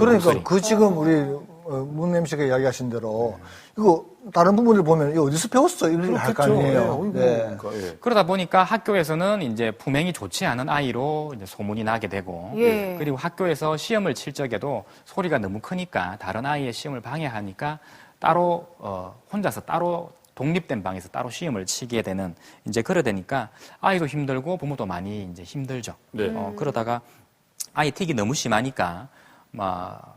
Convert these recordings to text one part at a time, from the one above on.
그러니까 목소리. 그 지금 우리 어, 문 MC가 이야기하신 대로 이거 다른 부분을 보면 이거 어디서 배웠어 이렇게 할거 그렇겠죠. 예, 아니에요. 어이구, 네. 그러니까, 예. 그러다 보니까 학교에서는 이제 품행이 좋지 않은 아이로 이제 소문이 나게 되고 예. 그리고 학교에서 시험을 칠 적에도 소리가 너무 크니까 다른 아이의 시험을 방해하니까 따로 어, 혼자서 따로 독립된 방에서 따로 시험을 치게 되는 이제 그러 되니까 아이도 힘들고 부모도 많이 이제 힘들죠. 네. 어, 그러다가 아이 틱이 너무 심하니까 막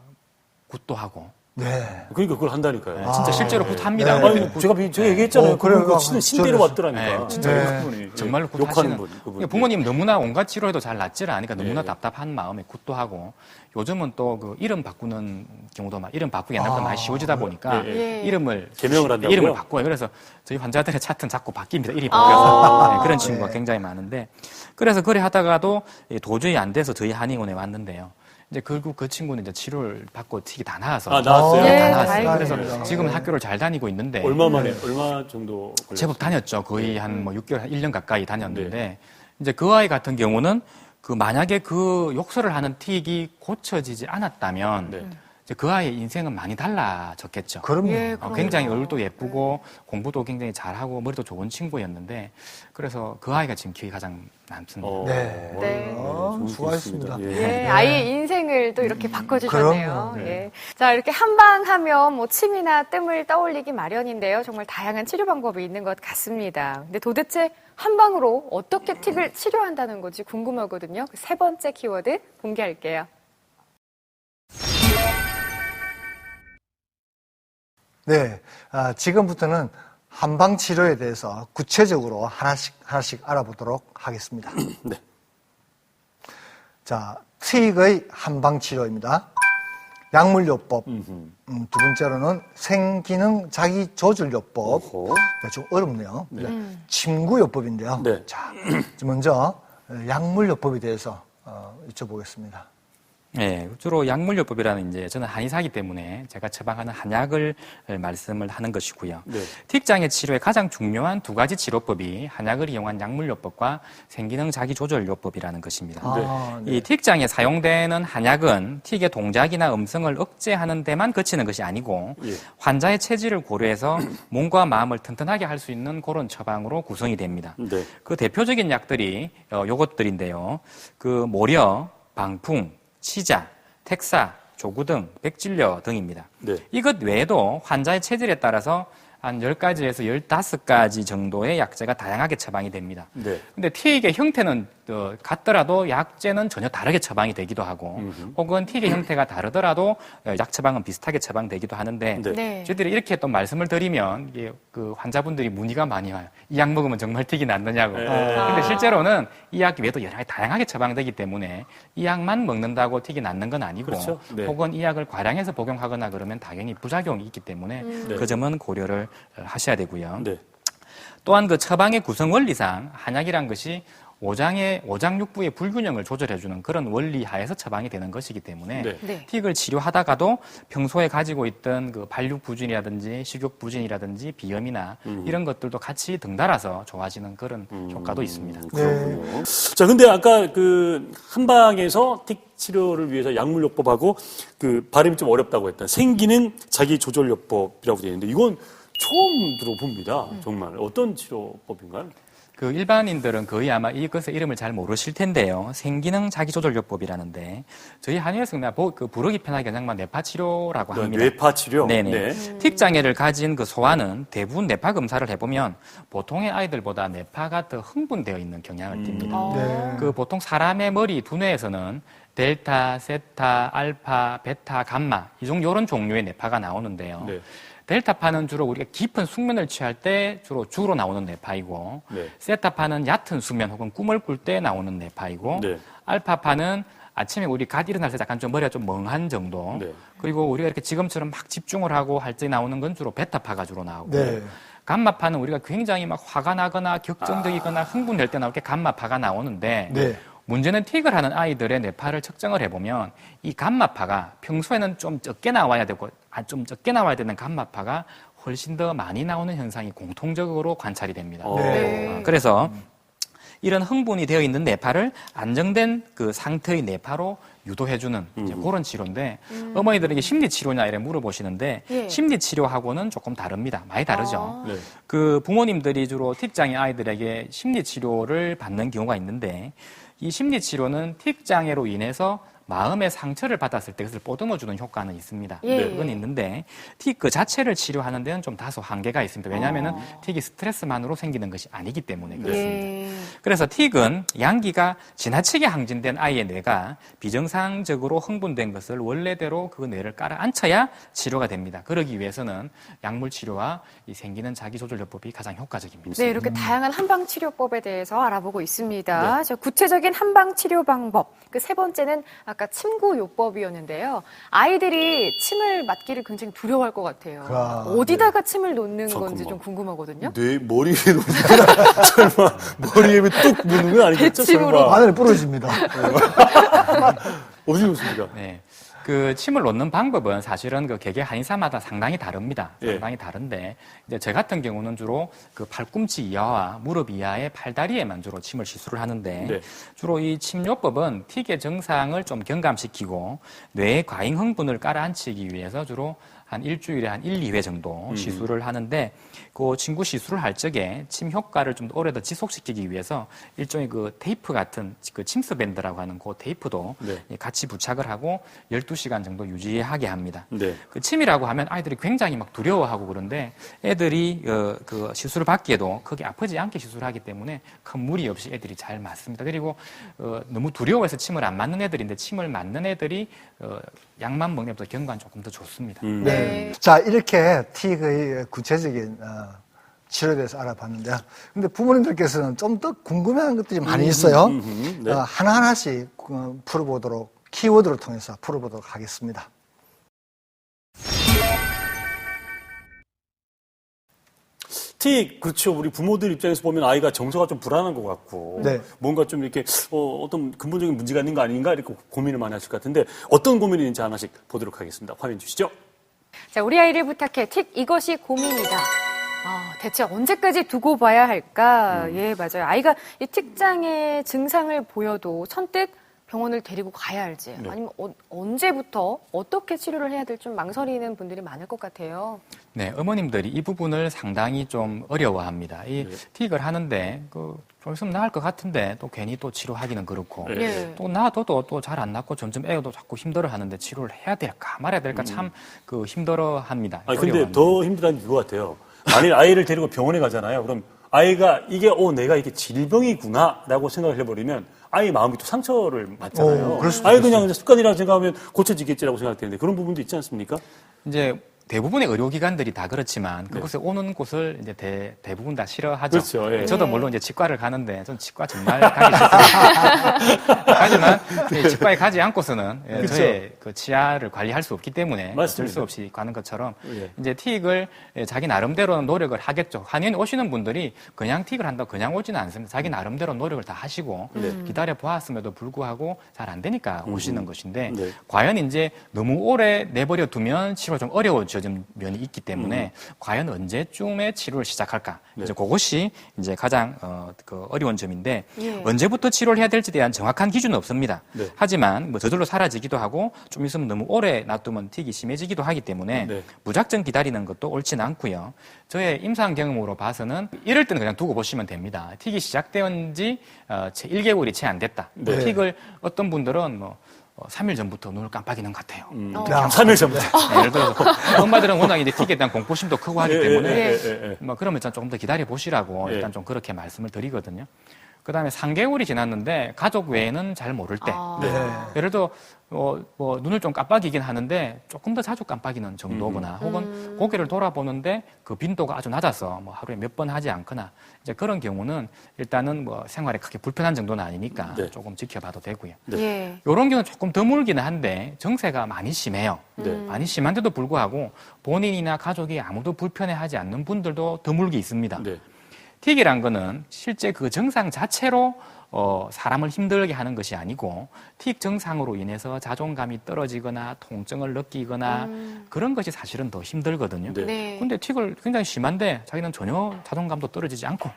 굿도 하고 네. 그러니까 그걸 한다니까요. 네, 진짜 실제로 굿 합니다. 네. 아니, 제가, 비- 제가 얘기했잖아요. 어, 그래요. 그분 그 신은 신대로 왔더라니까. 네, 진짜 네. 그분이. 정말로 예, 욕하는 분. 그분. 그러니까 부모님 너무나 온갖 치료해도 잘 낫질 않으니까 너무나 예. 답답한 마음에 굿도 하고 요즘은 또 그 이름 바꾸는 경우도 막 이름 바꾸기 옛날보다 아, 많이 쉬워지다 보니까 예, 예. 이름을 개명을 한다고요? 이름을 바꿔요. 그래서 저희 환자들의 차트는 자꾸 바뀝니다. 이름이 바뀌어서 네, 그런 친구가 네. 굉장히 많은데 그래서 그래 하다가도 이 도저히 안 돼서 저희 한의원에 왔는데요. 이제 결국 그 친구는 이제 치료를 받고 틱이 다 나와서 아, 나왔어요? 예, 다 나왔어요. 다행이네요. 그래서 지금 은 학교를 잘 다니고 있는데 얼마 만에, 얼마 정도 걸렸어요? 제법 다녔죠. 거의 한 뭐 6개월, 1년 가까이 다녔는데, 네. 이제 그 아이 같은 경우는 그 만약에 그 욕설을 하는 틱이 고쳐지지 않았다면, 네. 이제 그 아이의 인생은 많이 달라졌겠죠. 그럼요. 예, 어, 그럼요. 굉장히 얼굴도 예쁘고 공부도 굉장히 잘하고 머리도 좋은 친구였는데 그래서 그 아이가 지금 기억이 가장 남습니다. 어, 네. 네. 어, 좋은 수고하셨습니다. 케이스입니다. 예, 아이의 인생을 또 이렇게 바꿔주셨네요. 그럼요. 예. 자, 이렇게 한방 하면 뭐 침이나 뜸을 떠올리기 마련인데요. 정말 다양한 치료 방법이 있는 것 같습니다. 근데 도대체 한방으로 어떻게 틱을 치료한다는 건지 궁금하거든요. 그세 번째 키워드 공개할게요. 네. 아, 지금부터는 한방 치료에 대해서 구체적으로 하나씩 하나씩 알아보도록 하겠습니다. 네. 자, 트익의 한방 치료입니다. 약물요법. 음, 두 번째로는 생기능 자기 조절요법. 어허. 네, 좀 어렵네요. 네. 침구요법인데요. 네. 자, 먼저 약물요법에 대해서 어, 여쭤보겠습니다. 네, 주로 약물요법이라는 이제 저는 한의사기 때문에 제가 처방하는 한약을 말씀을 하는 것이고요. 네. 틱장애 치료의 가장 중요한 두 가지 치료법이 한약을 이용한 약물요법과 생기능 자기조절요법이라는 것입니다. 아, 네. 이 틱장에 사용되는 한약은 틱의 동작이나 음성을 억제하는 데만 그치는 것이 아니고 예. 환자의 체질을 고려해서 몸과 마음을 튼튼하게 할 수 있는 그런 처방으로 구성이 됩니다. 네. 그 대표적인 약들이 어, 요것들인데요. 그 모려, 방풍, 치자, 택사, 조구 등 백질려 등입니다. 네. 이것 외에도 환자의 체질에 따라서 한 10가지에서 15가지 정도의 약제가 다양하게 처방이 됩니다. 네. 근데 티익의 형태는 어, 같더라도 약제는 전혀 다르게 처방이 되기도 하고 음흠. 혹은 티익의 형태가 다르더라도 어, 약 처방은 비슷하게 처방되기도 하는데 네. 네. 저희들이 이렇게 또 말씀을 드리면 이게 그 환자분들이 문의가 많이 와요. 이 약 먹으면 정말 틱이 낫느냐고. 네. 근데 아. 실제로는 이 약 외에도 여러 가지 다양하게 처방되기 때문에 이 약만 먹는다고 틱이 낫는 건 아니고 그렇죠. 네. 혹은 이 약을 과량해서 복용하거나 그러면 당연히 부작용이 있기 때문에 네. 그 점은 고려를 어, 하셔야 되고요. 네. 또한 그 처방의 구성 원리상 한약이란 것이 오장의 오장육부의 불균형을 조절해주는 그런 원리 하에서 처방이 되는 것이기 때문에 네. 네. 틱을 치료하다가도 평소에 가지고 있던 그 발육 부진이라든지 식욕 부진이라든지 비염이나 음. 이런 것들도 같이 등달아서 좋아지는 그런 효과도 있습니다. 음, 그렇군요. 자, 근데 아까 그 한방에서 틱 치료를 위해서 약물요법하고 그 발음이 좀 어렵다고 했던 생기는 자기 조절요법이라고 되어 있는데 이건 처음 들어봅니다. 정말 어떤 치료법인가요? 그 일반인들은 거의 아마 이것의 이름을 잘 모르실 텐데요. 생기능 자기조절요법이라는데 저희 한의에서 그냥 보- 그 부르기 편하게 그냥만 뇌파 치료라고 합니다. 뇌파 치료. 네네. 네. 틱 장애를 가진 그 소아는 대부분 뇌파 검사를 해보면 보통의 아이들보다 뇌파가 더 흥분되어 있는 경향을 음. 띱니다. 어. 네. 그 보통 사람의 머리 두뇌에서는 델타, 세타, 알파, 베타, 감마 이종 이런 종류의 뇌파가 나오는데요. 네. 델타파는 주로 우리가 깊은 숙면을 취할 때 주로 주로 나오는 뇌파이고 네. 세타파는 얕은 수면 혹은 꿈을 꿀 때 나오는 뇌파이고 네. 알파파는 아침에 우리 갓 일어날 때 약간 좀 머리가 좀 멍한 정도 네. 그리고 우리가 이렇게 지금처럼 막 집중을 하고 할 때 나오는 건 주로 베타파가 주로 나오고 네. 감마파는 우리가 굉장히 막 화가 나거나 격정적이거나 흥분될 때 나올 때 감마파가 나오는데 네. 문제는 틱을 하는 아이들의 뇌파를 측정을 해보면 이 감마파가 평소에는 좀 적게 나와야 되고 아, 좀 적게 나와야 되는 감마파가 훨씬 더 많이 나오는 현상이 공통적으로 관찰이 됩니다. 어. 네. 어, 그래서 이런 흥분이 되어 있는 뇌파를 안정된 그 상태의 뇌파로 유도해주는 이제 그런 치료인데 어머니들에게 심리 치료냐 이래 물어보시는데 예. 심리 치료하고는 조금 다릅니다. 많이 다르죠. 아. 네. 그 부모님들이 주로 틱장애 아이들에게 심리 치료를 받는 경우가 있는데 이 심리 치료는 틱 장애로 인해서 마음의 상처를 받았을 때 그것을 보듬어 주는 효과는 있습니다. 예. 그건 있는데 틱 그 자체를 치료하는 데는 좀 다소 한계가 있습니다. 왜냐하면 은 틱이 스트레스만으로 생기는 것이 아니기 때문에 그렇습니다. 예. 그래서 틱은 양기가 지나치게 항진된 아이의 뇌가 비정상적으로 흥분된 것을 원래대로 그 뇌를 깔아앉혀야 치료가 됩니다. 그러기 위해서는 약물 치료와 이 생기는 자기 조절 요법이 가장 효과적입니다. 네, 이렇게 다양한 한방 치료법에 대해서 알아보고 있습니다. 네. 저 구체적인 한방 치료 방법. 그 세 번째는 아까 침구 요법이었는데요. 아이들이 침을 맞기를 굉장히 두려워할 것 같아요. 아, 어디다가 침을 놓는 잠깐만. 건지 좀 궁금하거든요. 뇌 머리에 놓는 설마 머리에 뚝 놓는 건 아니겠죠? 배침으로. 설마 바늘이 부러집니다. 어디 놓습니까? 네. 그 침을 놓는 방법은 사실은 그 개개 한의사마다 상당히 다릅니다. 예. 상당히 다른데 이제 저 같은 경우는 주로 그 팔꿈치 이하와 무릎 이하의 팔다리에만 주로 침을 시술을 하는데 네. 주로 이 침요법은 틱의 정상을 좀 경감시키고 뇌의 과잉 흥분을 깔아앉히기 위해서 주로 한 일주일에 한 1, 2회 정도 음. 시술을 하는데 그 친구 시술을 할 적에 침 효과를 좀 오래 더 지속시키기 위해서 일종의 그 테이프 같은 그 침스 밴드라고 하는 그 테이프도 네. 같이 부착을 하고 12시간 정도 유지하게 합니다. 네. 그 침이라고 하면 아이들이 굉장히 막 두려워하고 그런데 애들이 어, 그 시술을 받기에도 크게 아프지 않게 시술하기 때문에 큰 무리 없이 애들이 잘 맞습니다. 그리고 어, 너무 두려워해서 침을 안 맞는 애들인데 침을 맞는 애들이 어, 약만 먹는 것보다 경관 조금 더 좋습니다. 음. 네. 자, 이렇게 틱의 구체적인 어, 치료에 대해서 알아봤는데요. 근데 부모님들께서는 좀 더 궁금해하는 것들이 많이 있어요. 음, 음, 네. 어, 하나하나씩 어, 풀어보도록, 키워드를 통해서 풀어보도록 하겠습니다. 틱 그렇죠. 우리 부모들 입장에서 보면 아이가 정서가 좀 불안한 것 같고 네. 뭔가 좀 이렇게 어, 떤 근본적인 문제가 있는 거 아닌가 이렇게 고민을 많이 하실 것 같은데 어떤 고민이 있는지 하나씩 보도록 하겠습니다. 화면 주시죠. 자, 우리 아이를 부탁해. 틱 이것이 고민이다. 아, 대체 언제까지 두고 봐야 할까? 음. 예, 맞아요. 아이가 이 틱장의 증상을 보여도 선뜻 병원을 데리고 가야 할지 네. 아니면 어, 언제부터 어떻게 치료를 해야 될지 좀 망설이는 분들이 많을 것 같아요. 네, 어머님들이 이 부분을 상당히 좀 어려워합니다. 이 네. 틱을 하는데 그 좀 있으면 나을 것 같은데 또 괜히 또 치료하기는 그렇고 네. 예. 또 놔둬도 또 잘 안 낫고 점점 애도 자꾸 힘들어 하는데 치료를 해야 될까 말아야 될까 참그 힘들어 합니다. 아 근데. 더게 그거 같아요. 만일 아이를 데리고 병원에 가잖아요. 그럼 아이가 이게 어 내가 이게 질병이구나라고 생각을 해버리면 아이 마음이 또 상처를 받잖아요. 오, 그럴 수도 아이 그냥 습관이라고 생각하면 고쳐지겠지라고 생각되는데 그런 부분도 있지 않습니까? 이제 대부분의 의료기관들이 다 그렇지만 그곳에 오는 곳을 이제 대, 대부분 다 싫어하죠. 네. 그렇죠, 예. 저도 물론 이제 치과를 가는데 전 치과 정말 가기 싫습니다. 하지만 이 치과에 가지 않고서는 예. 저의 그 치아를 관리할 수 없기 때문에 어쩔 맞습니다. 수 없이 가는 것처럼 예. 이제 틱을 예, 자기 나름대로는 노력을 하겠죠. 한의원 오시는 분들이 그냥 틱을 한다고 그냥 오지는 않습니다. 자기 나름대로 노력을 다 하시고 네. 기다려 보았음에도 불구하고 잘 안 되니까 오시는 것인데 네. 과연 이제 너무 오래 내버려 두면 치료가 좀 어려워지 는 면이 있기 때문에 과연 언제쯤에 치료를 시작할까? 음. 네. 이제 그것이 이제 가장 어, 그 어려운 점인데 예. 언제부터 치료를 해야 될지 대한 정확한 기준은 없습니다. 네. 하지만 뭐 저절로 사라지기도 하고 좀 있으면 너무 오래 놔두면 틱이 심해지기도 하기 때문에 네. 무작정 기다리는 것도 옳지는 않고요. 저의 임상 경험으로 봐서는 이럴 때는 그냥 두고 보시면 됩니다. 틱이 시작된 지 어, 채 1개월이 채 안 됐다. 네. 틱을 어떤 분들은 뭐 어, 3일 전부터 눈을 깜빡이는 것 같아요. 음, 어. 야. 3일 전부터. 네, 예를 들어서 엄마들은 워낙 이제 틱에 대한 공포심도 크고 하기 예, 예, 때문에 예, 예, 예. 뭐 그러면 일단 조금 더 기다려 보시라고 예. 일단 좀 그렇게 말씀을 드리거든요. 그 다음에 3개월이 지났는데 가족 외에는 잘 모를 때 아. 네. 예를 들어 어, 뭐 눈을 좀 깜빡이긴 하는데 조금 더 자주 깜빡이는 정도거나 음. 혹은 고개를 돌아보는데 그 빈도가 아주 낮아서 뭐 하루에 몇 번 하지 않거나 이제 그런 경우는 일단은 뭐 생활에 크게 불편한 정도는 아니니까 네. 조금 지켜봐도 되고요. 네. 예. 이런 경우는 조금 드물기는 한데 정세가 많이 심해요. 네. 많이 심한데도 불구하고 본인이나 가족이 아무도 불편해하지 않는 분들도 드물게 있습니다. 네. 틱이란 거는 실제 그 증상 자체로 어, 사람을 힘들게 하는 것이 아니고 틱 증상으로 인해서 자존감이 떨어지거나 통증을 느끼거나 그런 것이 사실은 더 힘들거든요. 네. 네. 근데 틱을 굉장히 심한데 자기는 전혀 자존감도 떨어지지 않고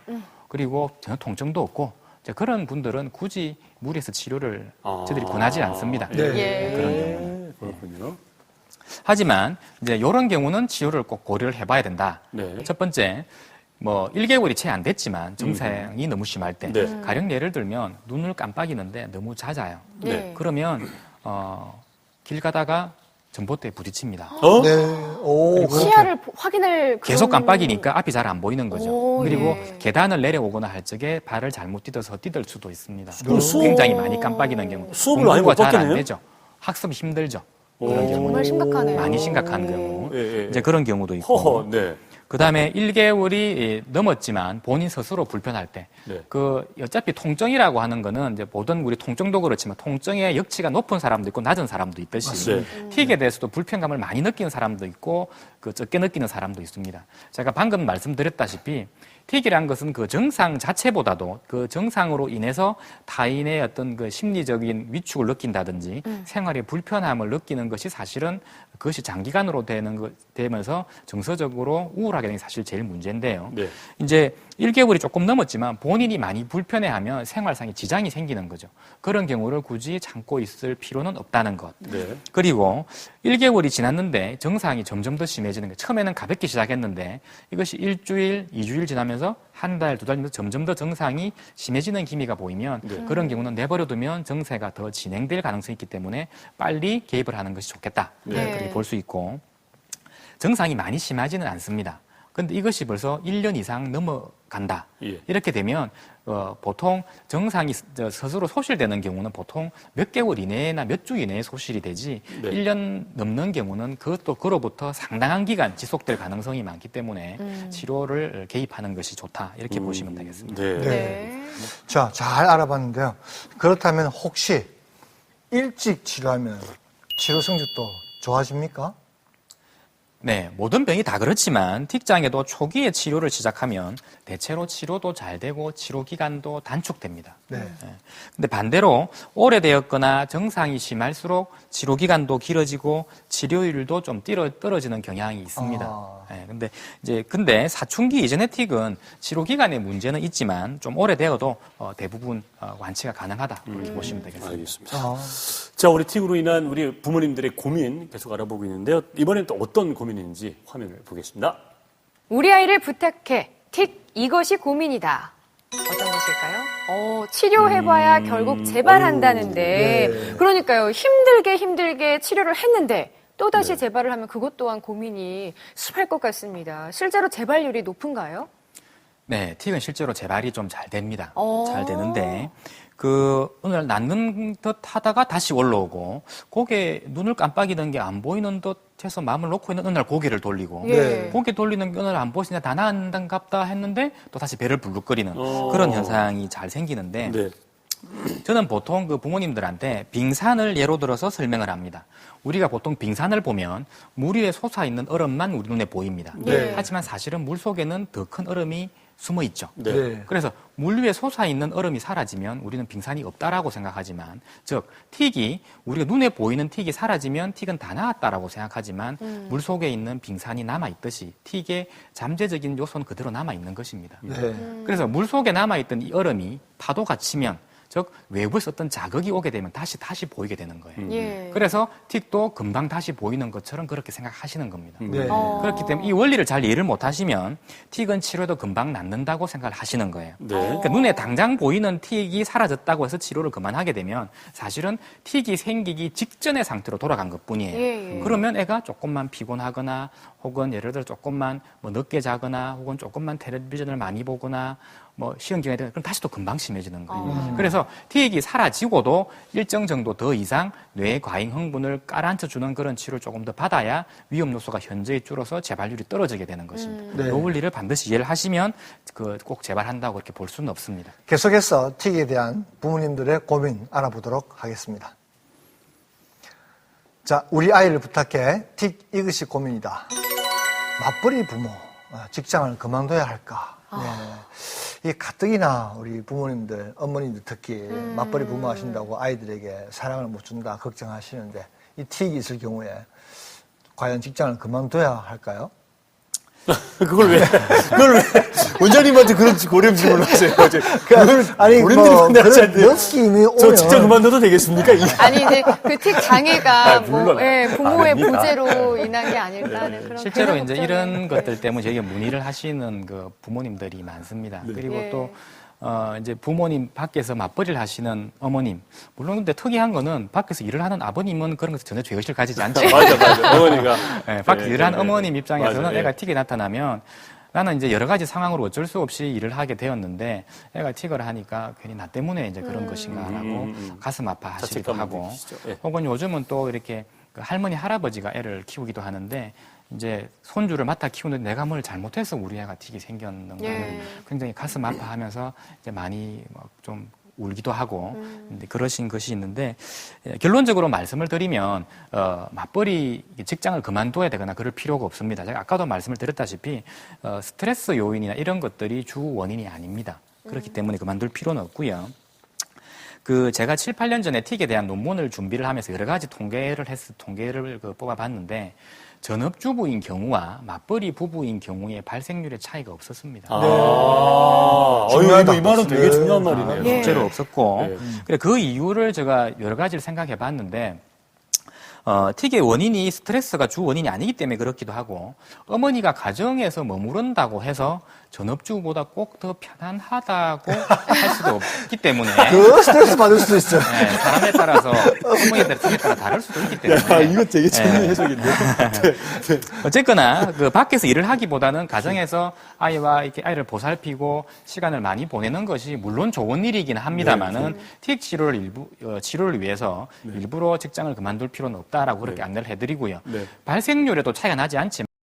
그리고 전혀 통증도 없고 이제 그런 분들은 굳이 무리해서 치료를 아. 저들이 권하지 않습니다. 네. 예. 그런 경우는. 네, 그렇군요. 하지만 이제 이런 경우는 치료를 꼭 고려를 해봐야 된다. 네. 첫 번째, 뭐 1개월이 채 안 됐지만 증상이 너무 심할 때, 네. 가령 예를 들면 눈을 깜빡이는데 너무 잦아요. 네. 그러면 어, 길 가다가 전봇대에 부딪힙니다. 어? 네. 오. 시야를 보- 확인을 계속 그런- 깜빡이니까 앞이 잘 안 보이는 거죠. 오, 그리고 예. 계단을 내려오거나 할 적에 발을 잘못 디뎌서 디딜 수도 있습니다. 그럼 수업- 굉장히 많이 깜빡이는 경우. 수업을 많이 못 공부가 잘 안 받겠네요? 되죠. 학습이 힘들죠. 오. 그런 경우. 정말 심각하네요. 많이 심각한 경우. 예, 예. 이제 그런 경우도 있고. 허허, 네. 그 다음에 1개월이 넘었지만 본인 스스로 불편할 때, 네. 그, 어차피 통증이라고 하는 거는 이제 모든 우리 통증도 그렇지만 통증의 역치가 높은 사람도 있고 낮은 사람도 있듯이 네. 틱에 대해서도 불편감을 많이 느끼는 사람도 있고 그 적게 느끼는 사람도 있습니다. 제가 방금 말씀드렸다시피 틱이란 것은 그 정상 자체보다도 그 정상으로 인해서 타인의 어떤 그 심리적인 위축을 느낀다든지 생활의 불편함을 느끼는 것이 사실은 그것이 장기간으로 되는 것, 되면서 정서적으로 우울하게 되는 게 사실 제일 문제인데요. 네. 이제 1개월이 조금 넘었지만 본인이 많이 불편해하면 생활상의 지장이 생기는 거죠. 그런 경우를 굳이 참고 있을 필요는 없다는 것. 네. 그리고 1개월이 지났는데 증상이 점점 더 심해지는 거예요. 처음에는 가볍게 시작했는데 이것이 일주일, 이주일 지나면서 한 달, 두 달 정도 점점 더 증상이 심해지는 기미가 보이면 네. 그런 경우는 내버려두면 증세가 더 진행될 가능성이 있기 때문에 빨리 개입을 하는 것이 좋겠다. 네. 그렇게 볼 수 있고 증상이 많이 심하지는 않습니다. 근데 이것이 벌써 1년 이상 넘어간다. 예. 이렇게 되면 어, 보통 정상이 스- 스스로 소실되는 경우는 보통 몇 개월 이내나 몇 주 이내에 소실이 되지 네. 1년 넘는 경우는 그것도 그로부터 상당한 기간 지속될 가능성이 많기 때문에 치료를 개입하는 것이 좋다. 이렇게 보시면 되겠습니다. 네. 네. 네. 자, 잘 알아봤는데요. 그렇다면 혹시 일찍 치료하면 치료 성적도 좋아집니까? 네, 모든 병이 다 그렇지만 틱장애도 초기에 치료를 시작하면 대체로 치료도 잘 되고 치료 기간도 단축됩니다. 네. 예. 근데 반대로 오래되었거나 정상이 심할수록 치료 기간도 길어지고 치료율도 좀 떨어지는 경향이 있습니다. 아. 예, 근데 이제 근데 사춘기 이전의 틱은 치료 기간에 문제는 있지만 좀 오래되어도 어, 대부분 어, 완치가 가능하다 이렇게 보시면 되겠습니다. 알겠습니다. 아, 자, 우리 틱으로 인한 우리 부모님들의 고민 계속 알아보고 있는데요. 이번엔 또 어떤 고민 인지 화면을 보겠습니다. 우리 아이를 부탁해. 틱 이것이 고민이다. 어떤 것일까요? 어, 치료해봐야 결국 재발한다는데. 네. 그러니까요. 힘들게 힘들게 치료를 했는데 또다시 재발을 하면 그것 또한 고민이 심할 것 같습니다. 실제로 재발률이 높은가요? 네, 틱은 실제로 재발이 좀 잘 됩니다. 어. 잘 되는데 그 오늘 낫는 듯 하다가 다시 올라오고 고개 눈을 깜빡이는 게안 보이는 듯 해서 마음을 놓고 있는 어느 날 고개를 돌리고 네. 고개 돌리는 게 오늘 안 보이시냐 다 나은답다 했는데 또 다시 배를 불룩거리는 어. 그런 현상이 잘 생기는데 네. 저는 보통 그 부모님들한테 빙산을 예로 들어서 설명을 합니다. 우리가 보통 빙산을 보면 물 위에 솟아 있는 얼음만 우리 눈에 보입니다. 네. 하지만 사실은 물 속에는 더 큰 얼음이 숨어 있죠. 네. 네. 그래서 물 위에 솟아 있는 얼음이 사라지면 우리는 빙산이 없다라고 생각하지만, 즉 틱이 우리가 눈에 보이는 틱이 사라지면 틱은 다 나았다라고 생각하지만 물 속에 있는 빙산이 남아 있듯이 틱의 잠재적인 요소는 그대로 남아 있는 것입니다. 네. 그래서 물 속에 남아 있던 이 얼음이 파도가 치면 즉 외부에서 어떤 자극이 오게 되면 다시 다시 보이게 되는 거예요. 예. 그래서 틱도 금방 다시 보이는 것처럼 그렇게 생각하시는 겁니다. 네. 어. 그렇기 때문에 이 원리를 잘 이해를 못 하시면 틱은 치료도 금방 낫는다고 생각을 하시는 거예요. 네. 그러니까 눈에 당장 보이는 틱이 사라졌다고 해서 치료를 그만하게 되면 사실은 틱이 생기기 직전의 상태로 돌아간 것 뿐이에요. 예, 예. 그러면 애가 조금만 피곤하거나 혹은 예를 들어 조금만 뭐 늦게 자거나 혹은 조금만 텔레비전을 많이 보거나 뭐 시험 기간에 되면 그럼 다시 또 금방 심해지는 거예요. 그래서 틱이 사라지고도 일정 정도 더 이상 뇌 과잉 흥분을 깔아앉혀 주는 그런 치료를 조금 더 받아야 위험 요소가 현저히 줄어서 재발률이 떨어지게 되는 것입니다. 네. 이 원리를 반드시 이해를 하시면 그 꼭 재발한다고 그렇게 볼 수는 없습니다. 계속해서 틱에 대한 부모님들의 고민 알아보도록 하겠습니다. 자, 우리 아이를 부탁해. 틱 이것이 고민이다. 맞벌이 부모, 어, 직장을 그만둬야 할까? 네. 이 가뜩이나 우리 부모님들, 어머님들 특히 맞벌이 부모 하신다고 아이들에게 사랑을 못 준다 걱정하시는데 이 틱이 있을 경우에 과연 직장을 그만둬야 할까요? 그걸 왜, 그걸 왜, 원장님한테 그런 고령 질문을 하세요? 저, 그걸 아니 뭐 하지 그런 않는데. 느낌이 저 오면 직장 그만둬도 되겠습니까? 이- 아니 이제 그틱 장애가 아, 뭐 예, 부모의 아닙니다. 부재로 인한 게 아닐까 하는 그런 실제로 이제 이런 것들 때문에 저희가 문의를 하시는 그 부모님들이 많습니다. 그리고 예. 또 어, 이제 부모님 밖에서 맞벌이를 하시는 어머님. 물론 근데 특이한 거는 밖에서 일을 하는 아버님은 그런 것에 전혀 죄의식을 가지지 않죠. 맞아, 맞아. 어머니가. 예, 밖에 네, 일을 하는 네, 네. 어머님 입장에서는 맞아요. 애가 예. 틱이 나타나면 나는 이제 여러 가지 상황으로 어쩔 수 없이 일을 하게 되었는데 애가 틱을 하니까 괜히 나 때문에 이제 그런 것인가라고 음, 음. 가슴 아파하시기도 하고. 예. 혹은 요즘은 또 이렇게 그 할머니 할아버지가 애를 키우기도 하는데 이제 손주를 맡아 키우는데 내가 뭘 잘못해서 우리 애가 틱이 생겼는 거를 예. 굉장히 가슴 아파하면서 이제 많이 막좀 울기도 하고 근데 그러신 것이 있는데 예, 결론적으로 말씀을 드리면 어, 맞벌이 직장을 그만둬야 되거나 그럴 필요가 없습니다. 제가 아까도 말씀을 드렸다시피 어, 스트레스 요인이나 이런 것들이 주 원인이 아닙니다. 그렇기 때문에 그만둘 필요는 없고요. 그 제가 7, 8년 전에 틱에 대한 논문을 준비를 하면서 여러 가지 통계를 했 통계를 그 뽑아봤는데 전업주부인 경우와 맞벌이 부부인 경우에 발생률의 차이가 없었습니다. 아, 어유 중요하다. 이 말은 되게 네. 중요한 말이네요. 예. 실제로 없었고 네. 그래 그 이유를 제가 여러 가지를 생각해 봤는데 어, 틱의 원인이 스트레스가 주 원인이 아니기 때문에 그렇기도 하고 어머니가 가정에서 머무른다고 해서 전업주부보다 꼭 더 편안하다고 할 수도 없기 때문에 그 스트레스 받을 수도 있어요. 네, 사람에 따라서 어머니들 틱에 따라 다를 수도 있기 때문에 야, 이거 되게 재밌는 네. 해석인데. 어쨌거나 그 밖에서 일을 하기보다는 가정에서 아이와 이렇게 아이를 보살피고 시간을 많이 보내는 것이 물론 좋은 일이긴 합니다만은 틱 치료를 일부 어, 치료를 위해서 일부러 직장을 그만둘 필요는 없다 라고 그렇게 안내를 해드리고요. 네. 발생률에도 차이가 나지 않지만.